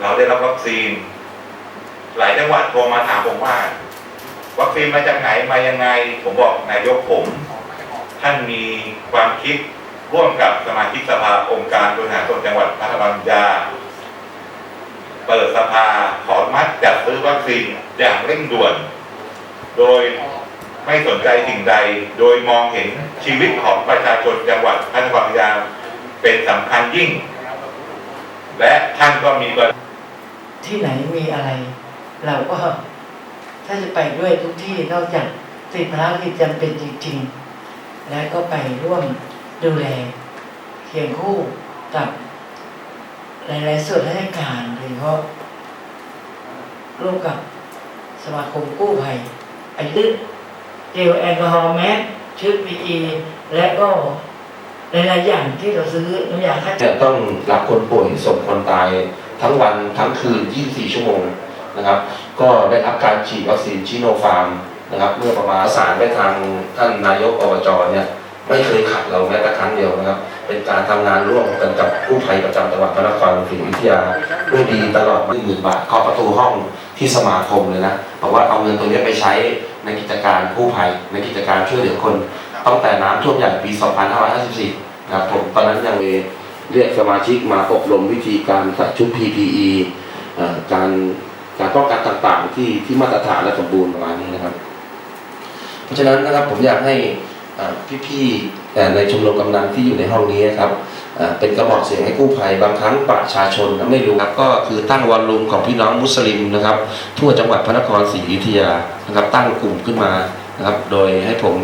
เราได้รับวัคซีน หลายจังหวัดโทรมาถามผมว่า วัคซีนมาจากไหนมายังไง ผมบอกนายกผม ท่านมีความคิดร่วมกับสมาชิกสภาองค์การบริหารส่วนจังหวัดพัทลุงยาเปิดสภาขออนุมัดจัดซื้อวัคซีนอย่างเร่งด่วน โดยไม่สนใจสิ่งใด โดยมองเห็นชีวิตของประชาชนจังหวัดพัทลุงยาเป็นสำคัญยิ่ง และท่านก็มีประ ที่ไหนมีอะไร เราก็ถ้าจะไปด้วยทุกที่นอกจากติดภารกิจจำเป็นจริงๆ และก็ไปร่วมดูแลเคียงคู่กับหลายๆส่วนราชการโดยเฉพาะร่วมกับสมาคมกู้ภัยไอ้ลึกเจลแอลกอฮอล์แมสชุดพีอีและก็หลายๆอย่างที่เราซื้อน้ำยาฆ่าเชื้อจะต้องรับคนป่วยส่งคนตาย ทั้งวันทั้งคืน 24 ชั่วโมงนะครับ ก็ได้รับการฉีดวัคซีนชิโนฟาร์มนะครับ เมื่อประมาณสารไปทางท่านนายกอบจเนี่ยไม่เคยขัดเราแม้แต่ครั้งเดียวนะครับ เป็นการทำงานร่วมกันกับผู้ภัยประจำจังหวัดพระนครศรีอยุธยาด้วยดีตลอดหนึ่งหมื่นบาทเคาะประตูห้องที่สมาคมเลยนะบอกว่าเอาเงินตรงนี้ไปใช้ในกิจการผู้ภัยในกิจการช่วยเหลือคนตั้งแต่น้ำท่วมใหญ่ปี 2554นะครับผมตอนนั้นยัง เรียกสมาชิกมาอบรมวิธีการใส่ชุด PPE การการป้องกันต่างๆ ที่ที่มาตรฐานและสมบูรณ์ประมาณนี้นะครับ เพราะฉะนั้นนะครับผมอยากให้พี่ๆในชมรมกำนันที่อยู่ในห้องนี้นะครับเป็นกระบอกเสียงให้กู้ภัยบางครั้งประชาชนไม่รู้ครับก็คือตั้งวอลลุ่มของพี่น้องมุสลิมนะครับ ทั่วจังหวัดพระนครศรีอยุธยานะครับ ตั้งกลุ่มขึ้นมานะครับ โดยให้ผม